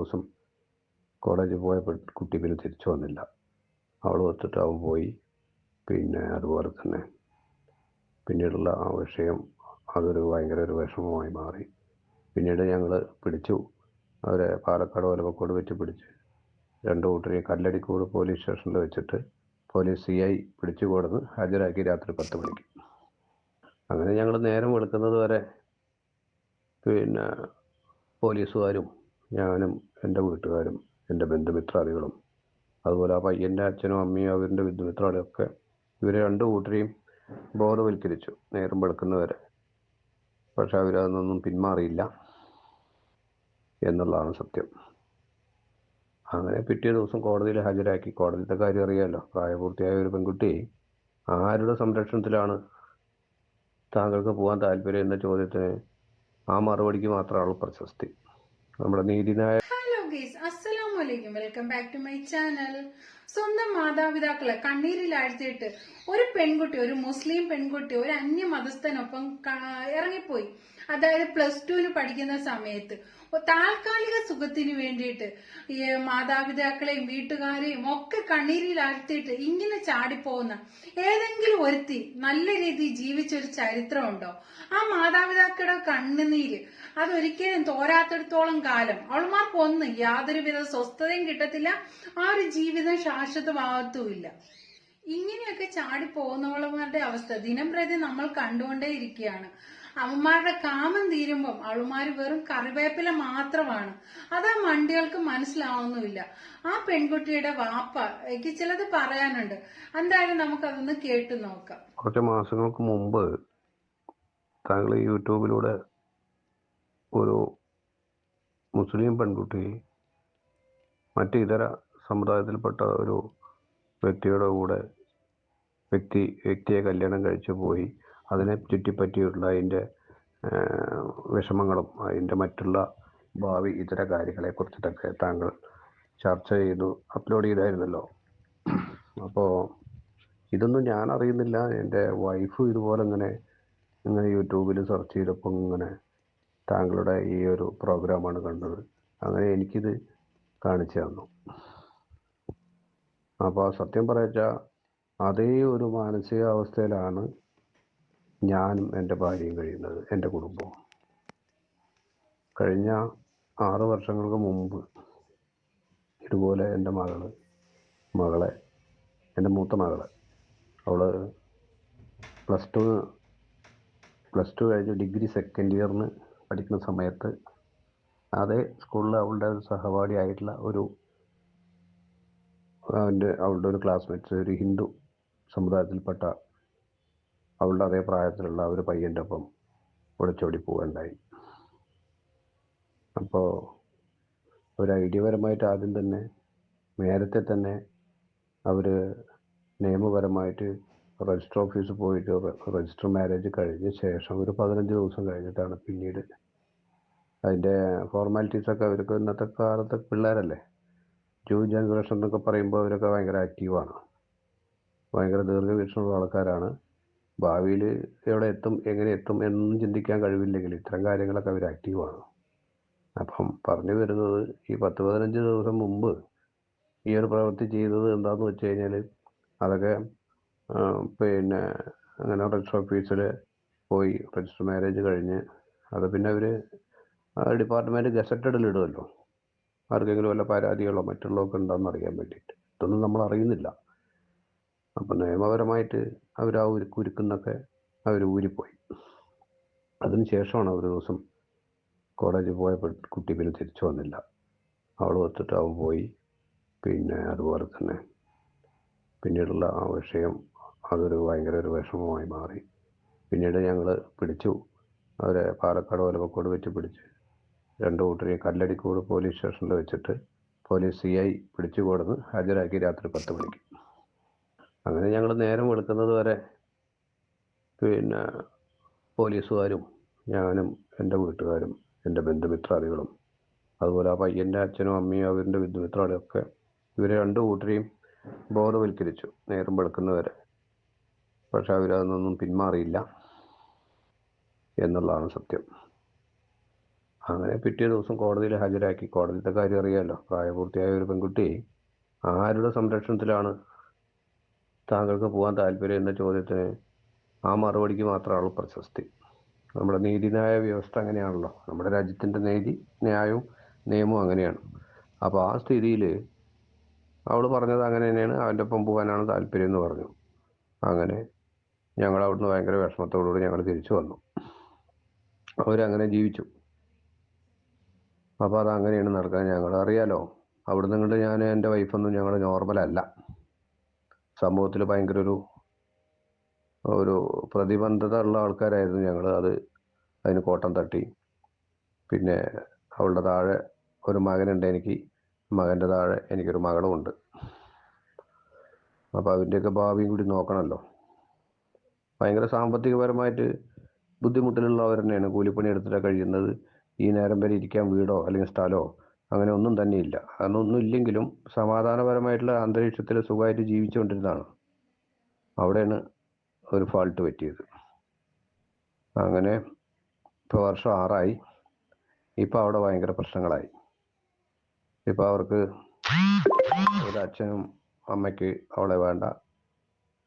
ദിവസം കോളേജിൽ പോയ കുട്ടി പിന്നെ തിരിച്ചു വന്നില്ല. അവൾ ഒത്തിട്ട് അവൻ പോയി. പിന്നെ അതുപോലെ തന്നെ പിന്നീടുള്ള ആ വിഷയം അതൊരു ഭയങ്കര ഒരു വിഷമമായി മാറി. പിന്നീട് ഞങ്ങൾ പിടിച്ചു. അവരെ പാലക്കാട് ഒലവക്കോട് വെച്ച് പിടിച്ച് രണ്ട് കൂട്ടരെയും കല്ലടിക്കോട് പോലീസ് സ്റ്റേഷനിൽ വെച്ചിട്ട് പോലീസ് സി ഐ പിടിച്ചു കൊടുന്ന് ഹാജരാക്കി രാത്രി പത്ത് മണിക്ക്. അങ്ങനെ ഞങ്ങൾ നേരം വെളുക്കുന്നത് വരെ പിന്നെ പോലീസുകാരും ഞാനും എന്റെ വീട്ടുകാരും എന്റെ ബന്ധുമിത്രാദികളും അതുപോലെ ആ പയ്യന്റെ അച്ഛനും അമ്മയും അവരുടെ ബന്ധുമിത്രാദികളൊക്കെ ഇവരെ രണ്ടു കൂട്ടരെയും ബോധവൽക്കരിച്ചു നേരം വെളുക്കുന്നവരെ. പക്ഷെ അവരതൊന്നും പിന്മാറിയില്ല എന്നുള്ളതാണ് സത്യം. അങ്ങനെ പിറ്റേ ദിവസം കോടതിയിൽ ഹാജരാക്കി. കോടതിയുടെ കാര്യം അറിയാമല്ലോ പ്രായപൂർത്തിയായ ഒരു പെൺകുട്ടി ആരുടെ സംരക്ഷണത്തിലാണ് താങ്കൾക്ക് പോകാൻ താല്പര്യം എന്ന ചോദ്യത്തിന് ആ മറുപടിക്ക് മാത്രമാണ് പ്രശസ്തി. നമ്മുടെ നീതിനായ ഹലോ ഗീസ് അസ്സലാമു അലൈക്കും welcome back to my channel സ്വന്തം മാതാപിതാക്കളെ കണ്ണീരിൽ ആഴ്ത്തിയിട്ട് ഒരു പെൺകുട്ടി ഒരു മുസ്ലിം പെൺകുട്ടി ഒരു അന്യ മതസ്ഥനൊപ്പം ഇറങ്ങിപ്പോയി. അതായത് പ്ലസ് ടുവിന് പഠിക്കുന്ന സമയത്ത് ഒ- താൽക്കാലിക സുഖത്തിന് വേണ്ടിയിട്ട് മാതാപിതാക്കളെയും വീട്ടുകാരെയും ഒക്കെ കണ്ണീരിൽ ആഴ്ത്തിയിട്ട് ഇങ്ങനെ ചാടിപ്പോകുന്ന ഏതെങ്കിലും ഒരുത്തി നല്ല രീതിയിൽ ജീവിച്ചൊരു ചരിത്രമുണ്ടോ? ആ മാതാപിതാക്കളുടെ കണ്ണുനീര് അതൊരിക്കലും തോരാത്തിടത്തോളം കാലം അവൾമാർക്ക് ഒന്ന് യാതൊരുവിധ സ്വസ്ഥതയും കിട്ടത്തില്ല ആ ഒരു ജീവിതം ശാശ്വതമാകത്തുമില്ല. ഇങ്ങനെയൊക്കെ ചാടി പോകുന്നവളമാരുടെ അവസ്ഥ ദിനം പ്രതി നമ്മൾ കണ്ടുകൊണ്ടേ ഇരിക്കുകയാണ് അവന്മാരുടെ കാമം തീരുമ്പം അവളുമാര് വെറും കറിവേപ്പില മാത്രമാണ്. അത് ആ മണ്ടികൾക്ക് മനസ്സിലാവുന്നുമില്ല. ആ പെൺകുട്ടിയുടെ വാപ്പ എനിക്ക് ചിലത് പറയാനുണ്ട്. എന്തായാലും നമുക്കതൊന്ന് കേട്ടു നോക്കാം. കുറച്ച് മാസങ്ങൾക്ക് മുമ്പ് താങ്കൾ യൂട്യൂബിലൂടെ ഒരു മുസ്ലിം പെൺകുട്ടി മറ്റ് ഇതര സമുദായത്തിൽപ്പെട്ട ഒരു വ്യക്തിയുടെ കൂടെ വ്യക്തി വ്യക്തിയെ കല്യാണം കഴിച്ചു പോയി. അതിനെ ചുറ്റിപ്പറ്റിയുള്ള അതിന്റെ വിഷമങ്ങളും അതിന്റെ മറ്റുള്ള ഭാവി ഇതര കാര്യങ്ങളെ കുറിച്ചിട്ടൊക്കെ താങ്കൾ ചർച്ച ചെയ്തു അപ്ലോഡ് ചെയ്തായിരുന്നല്ലോ. അപ്പോൾ ഇതൊന്നും ഞാൻ അറിയുന്നില്ല. എന്റെ വൈഫ് ഇതുപോലെ ഇങ്ങനെ ഇങ്ങനെ യൂട്യൂബിൽ സെർച്ച് ചെയ്തപ്പോൾ ഇങ്ങനെ താങ്കളുടെ ഈ ഒരു പ്രോഗ്രാമാണ് കണ്ടത്. അങ്ങനെ എനിക്കിത് കാണിച്ചു തന്നു. അപ്പോൾ സത്യം പറയച്ചാൽ അതേ ഒരു മാനസികാവസ്ഥയിലാണ് ഞാനും എന്റെ ഭാര്യയും കഴിയുന്നത് എന്റെ കുടുംബവും. കഴിഞ്ഞ ആറ് വർഷങ്ങൾക്ക് മുമ്പ് ഇതുപോലെ എന്റെ മകൾ മകളെ എന്റെ മൂത്ത മകൾ അവൾ പ്ലസ് ടു പ്ലസ് ടു കഴിഞ്ഞ് ഡിഗ്രി സെക്കൻഡ് ഇയറിന് പഠിക്കുന്ന സമയത്ത് അതേ സ്കൂളിൽ അവളുടെ ഒരു സഹപാഠി ആയിട്ടുള്ള ഒരു അവന്റെ അവളുടെ ഒരു ക്ലാസ്മേറ്റ്സ് ഒരു ഹിന്ദു സമുദായത്തിൽപ്പെട്ട അവളുടെ അതേ പ്രായത്തിലുള്ള ഒരു പയ്യന്റെ ഒപ്പം ഒളിച്ചോടി പോവുകയുണ്ടായി. അപ്പോൾ ഒരു ഐഡിയപരമായിട്ട് ആദ്യം തന്നെ നേരത്തെ തന്നെ അവർ നിയമപരമായിട്ട് രജിസ്റ്റർ ഓഫീസിൽ പോയിട്ട് രജിസ്റ്റർ മാരേജ് കഴിഞ്ഞ ശേഷം ഒരു പതിനഞ്ച് ദിവസം കഴിഞ്ഞിട്ടാണ് പിന്നീട് അതിന്റെ ഫോർമാലിറ്റീസൊക്കെ അവർക്ക് ഇന്നത്തെ കാലത്തെ പിള്ളേരല്ലേ? ജൂ ജനറേഷൻ എന്നൊക്കെ പറയുമ്പോൾ അവരൊക്കെ ഭയങ്കര ആക്റ്റീവാണ് ഭയങ്കര ദീർഘവീക്ഷണമുള്ള ആൾക്കാരാണ്. ഭാവിയിൽ എവിടെ എത്തും എങ്ങനെ എത്തും എന്നൊന്നും ചിന്തിക്കാൻ കഴിവില്ലെങ്കിൽ ഇത്തരം കാര്യങ്ങളൊക്കെ അവർ ആക്റ്റീവാണ് അപ്പം പറഞ്ഞു വരുന്നത് ഈ പത്ത് പതിനഞ്ച് ദിവസം മുമ്പ് ഈ ഒരു പ്രവൃത്തി ചെയ്തത് എന്താണെന്ന് വെച്ച് കഴിഞ്ഞാൽ അതൊക്കെ പിന്നെ അങ്ങനെ രജിസ്റ്റർ ഓഫീസിൽ പോയി രജിസ്റ്റർ മാരേജ് കഴിഞ്ഞ് അത് പിന്നെ അവർ ഡിപ്പാർട്ട്മെന്റ് ഗസറ്റഡിൽ ഇടുമല്ലോ. ആർക്കെങ്കിലും വല്ല പരാതികളോ മറ്റുള്ളതൊക്കെ ഉണ്ടോയെന്ന് അറിയാൻ വേണ്ടിയിട്ട്. ഇതൊന്നും നമ്മൾ അറിയുന്നില്ല. അപ്പം നിയമപരമായിട്ട് അവർ ആ ഒരു കുരുക്കുന്നൊക്കെ അവർ ഊരിപ്പോയി. അതിന് ശേഷമാണ് ഒരു ദിവസം കോളേജിൽ പോയ കുട്ടി പിന്നെ തിരിച്ചു വന്നില്ല. അവൾ ഒത്തിട്ട് അവൻ പോയി. പിന്നെ അതുപോലെ തന്നെ പിന്നീടുള്ള ആ വിഷയം അതൊരു ഭയങ്കര ഒരു വിഷമമായി മാറി. പിന്നീട് ഞങ്ങൾ പിടിച്ചു. അവരെ പാലക്കാട് ഒലവക്കോട് വെച്ച് പിടിച്ച് രണ്ട് കൂട്ടരെ കല്ലടിക്കോട് പോലീസ് സ്റ്റേഷനിൽ വെച്ചിട്ട് പോലീസ് സി ഐ പിടിച്ചു കൊടുന്ന് ഹാജരാക്കി രാത്രി പത്ത് മണിക്ക്. അങ്ങനെ ഞങ്ങൾ നേരം വെളുക്കുന്നത് വരെ പിന്നെ പോലീസുകാരും ഞാനും എന്റെ വീട്ടുകാരും എന്റെ ബന്ധുമിത്രാദികളും അതുപോലെ ആ പയ്യന്റെ അച്ഛനും അമ്മയും അവരുടെ ബന്ധുമിത്രാദികളൊക്കെ ഇവരെ രണ്ടു കൂട്ടരെയും ബോധവൽക്കരിച്ചു നേരം വെളുക്കുന്നവരെ പക്ഷെ അവരതൊന്നും പിന്മാറിയില്ല എന്നുള്ളതാണ് സത്യം. അങ്ങനെ പിറ്റേ ദിവസം കോടതിയിൽ ഹാജരാക്കി. കോടതിയുടെ കാര്യം അറിയാമല്ലോ പ്രായപൂർത്തിയായ ഒരു പെൺകുട്ടി ആരുടെ സംരക്ഷണത്തിലാണ് താങ്കൾക്ക് പോകാൻ താല്പര്യം എന്ന ചോദ്യത്തിന് ആ മറുപടിക്ക് മാത്രമാണ് പ്രശസ്തി. നമ്മുടെ നീതിന്യായ വ്യവസ്ഥ അങ്ങനെയാണല്ലോ. നമ്മുടെ രാജ്യത്തിന്റെ നീതി ന്യായവും നിയമവും അങ്ങനെയാണ്. അപ്പോൾ ആ സ്ഥിതിയിൽ അവൾ പറഞ്ഞത് അങ്ങനെ തന്നെയാണ്. അവന്റെ ഒപ്പം പോകാനാണ് താല്പര്യം എന്ന് പറഞ്ഞു. അങ്ങനെ ഞങ്ങൾ അവിടുന്ന് ഭയങ്കര വിഷമത്തോടുകൂടി ഞങ്ങൾ തിരിച്ചു വന്നു. അവരങ്ങനെ ജീവിച്ചു. അപ്പോൾ അത് അങ്ങനെയാണ് നടക്കാൻ ഞങ്ങൾ അറിയാലോ അവിടുന്ന് ഇങ്ങോട്ട് ഞാൻ എന്റെ വൈഫൊന്നും ഞങ്ങൾ നോർമലല്ല സമൂഹത്തിൽ ഭയങ്കര ഒരു ഒരു പ്രതിബന്ധത ഉള്ള ആൾക്കാരായിരുന്നു ഞങ്ങൾ അത് അതിന് കോട്ടം തട്ടി. പിന്നെ അവളുടെ താഴെ ഒരു മകനുണ്ട് എനിക്ക്. മകന്റെ താഴെ എനിക്കൊരു മകളുമുണ്ട്. അപ്പോൾ അതിന്റെയൊക്കെ ഭാവിയും കൂടി നോക്കണമല്ലോ ഭയങ്കര സാമ്പത്തികപരമായിട്ട് ബുദ്ധിമുട്ടിലുള്ളവർ തന്നെയാണ്. കൂലിപ്പണി എടുത്തിട്ടാണ് കഴിയുന്നത്. ഈ നേരം വരെ ഇരിക്കാൻ വീടോ അല്ലെങ്കിൽ സ്ഥലമോ അങ്ങനെ ഒന്നും തന്നെയില്ല. അതൊന്നും ഇല്ലെങ്കിലും സമാധാനപരമായിട്ടുള്ള അന്തരീക്ഷത്തിൽ സുഖമായിട്ട് ജീവിച്ചുകൊണ്ടിരുന്നതാണ്. അവിടെയാണ് ഒരു ഫാൾട്ട് പറ്റിയത്. അങ്ങനെ ഇപ്പോൾ വർഷം ആറായി. ഇപ്പോൾ അവിടെ ഭയങ്കര പ്രശ്നങ്ങളായി. ഇപ്പോൾ അവർക്ക് ഒരു അച്ഛനും അമ്മയ്ക്ക് അവളെ വേണ്ട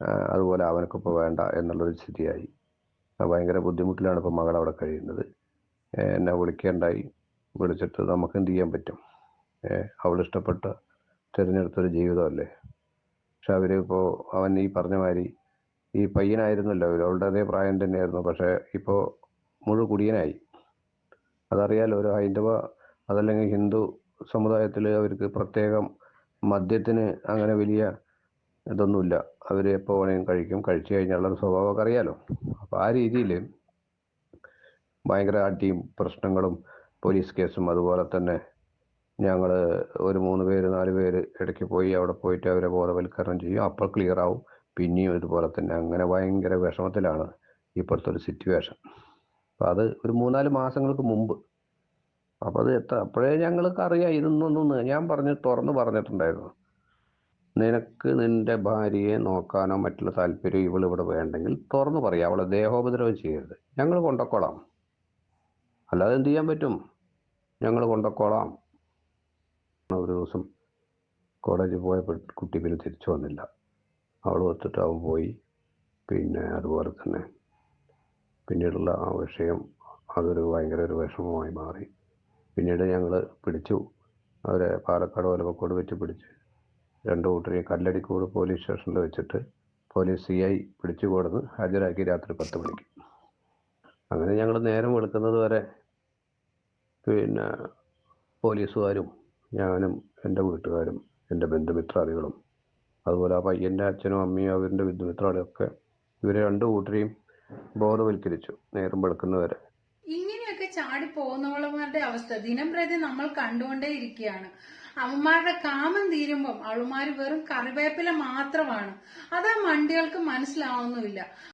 അതുപോലെ അവനക്കിപ്പോൾ വേണ്ട എന്നുള്ളൊരു സ്ഥിതിയായി. ഭയങ്കര ബുദ്ധിമുട്ടിലാണ് ഇപ്പോൾ മകൾ അവിടെ കഴിയുന്നത്. എന്നെ വിളിക്കേണ്ടായി. വിളിച്ചിട്ട് നമുക്ക് എന്ത് ചെയ്യാൻ പറ്റും? അവൾ ഇഷ്ടപ്പെട്ട തിരഞ്ഞെടുത്തൊരു ജീവിതമല്ലേ? പക്ഷെ അവർ അവൻ ഈ പറഞ്ഞ മാതിരി ഈ പയ്യനായിരുന്നല്ലോ. അവളുടെ അതേ പ്രായം തന്നെയായിരുന്നു. പക്ഷേ ഇപ്പോൾ മുഴു കുടിയനായി. അതറിയാലോ ഒരു ഹൈന്ദവ അതല്ലെങ്കിൽ ഹിന്ദു സമുദായത്തിൽ അവർക്ക് പ്രത്യേകം മദ്യത്തിന് അങ്ങനെ വലിയ ഇതൊന്നുമില്ല. അവർ എപ്പോൾ വേണമെങ്കിലും കഴിക്കും. കഴിച്ചു കഴിഞ്ഞാലുള്ള സ്വഭാവമൊക്കെ അറിയാലോ. അപ്പോൾ ആ രീതിയിൽ ഭയങ്കര അടിയും പ്രശ്നങ്ങളും പോലീസ് കേസും അതുപോലെ തന്നെ ഞങ്ങൾ ഒരു മൂന്ന് പേര് നാല് പേര് ഇടയ്ക്ക് പോയി അവിടെ പോയിട്ട് അവരെ ബോധവൽക്കരണം ചെയ്യും. അപ്പോൾ ക്ലിയർ ആവും. പിന്നെയും ഇതുപോലെ തന്നെ. അങ്ങനെ ഭയങ്കര വിഷമത്തിലാണ് ഇപ്പോഴത്തെ ഒരു സിറ്റുവേഷൻ അപ്പം അത് ഒരു മൂന്നാൽ മാസങ്ങൾക്ക് മുമ്പ്. അപ്പം അത് എത്ര അപ്പോഴേ ഞങ്ങൾക്ക് അറിയാം. ഇതൊന്നൊന്നും ഞാൻ പറഞ്ഞ് തുറന്ന് പറഞ്ഞിട്ടുണ്ടായിരുന്നു. നിനക്ക് നിന്റെ ഭാര്യയെ നോക്കാനോ മറ്റുള്ള താല്പര്യം ഇവൾ ഇവിടെ വേണ്ടെങ്കിൽ തുറന്നു പറയാം. അവളെ ദേഹോപദ്രവം ചെയ്യരുത്. ഞങ്ങൾ കൊണ്ടക്കോളാം. അല്ലാതെ എന്ത് ചെയ്യാൻ പറ്റും? ഞങ്ങൾ കൊണ്ടക്കോളാം. ഒരു ദിവസം കോളേജിൽ പോയ കുട്ടി പിന്നെ തിരിച്ചു വന്നില്ല. അവൾ ഒത്തിട്ട് അവൻ പോയി. പിന്നെ അതുപോലെ തന്നെ പിന്നീടുള്ള ആ വിഷയം അതൊരു ഭയങ്കര ഒരു വിഷമമായി മാറി. പിന്നീട് ഞങ്ങൾ പിടിച്ചു. അവരെ പാലക്കാട് ഒലവക്കോട് വെച്ച് പിടിച്ച് രണ്ട് കൂട്ടരെയും കല്ലടിക്കോട് പോലീസ് സ്റ്റേഷനിൽ വെച്ചിട്ട് പോലീസ് സി ഐ പിടിച്ചു കൊടുന്ന് ഹാജരാക്കി രാത്രി പത്ത് മണിക്ക്. അങ്ങനെ ഞങ്ങൾ നേരം വെളുക്കുന്നത് വരെ പിന്നെ പോലീസുകാരും ഞാനും എന്റെ വീട്ടുകാരും എന്റെ ബന്ധുമിത്രാദികളും അതുപോലെ ആ പയ്യന്റെ അച്ഛനും അമ്മയും അവരുടെ ബന്ധുമിത്രാദികളൊക്കെ ഇവരെ രണ്ടു കൂട്ടരെയും ബോധവൽക്കരിച്ചു നേരം വെളുക്കുന്നവരെ. ഇങ്ങനെയൊക്കെ ചാടി പോകുന്നവളമാരുടെ അവസ്ഥ ദിനം പ്രതി നമ്മൾ കണ്ടുകൊണ്ടേ ഇരിക്കുകയാണ്. അവന്മാരുടെ കാമം തീരുമ്പം അവളുമാര് വെറും കറിവേപ്പില മാത്രമാണ്. അത് ആ മണ്ടികൾക്ക് മനസ്സിലാവുന്നുമില്ല.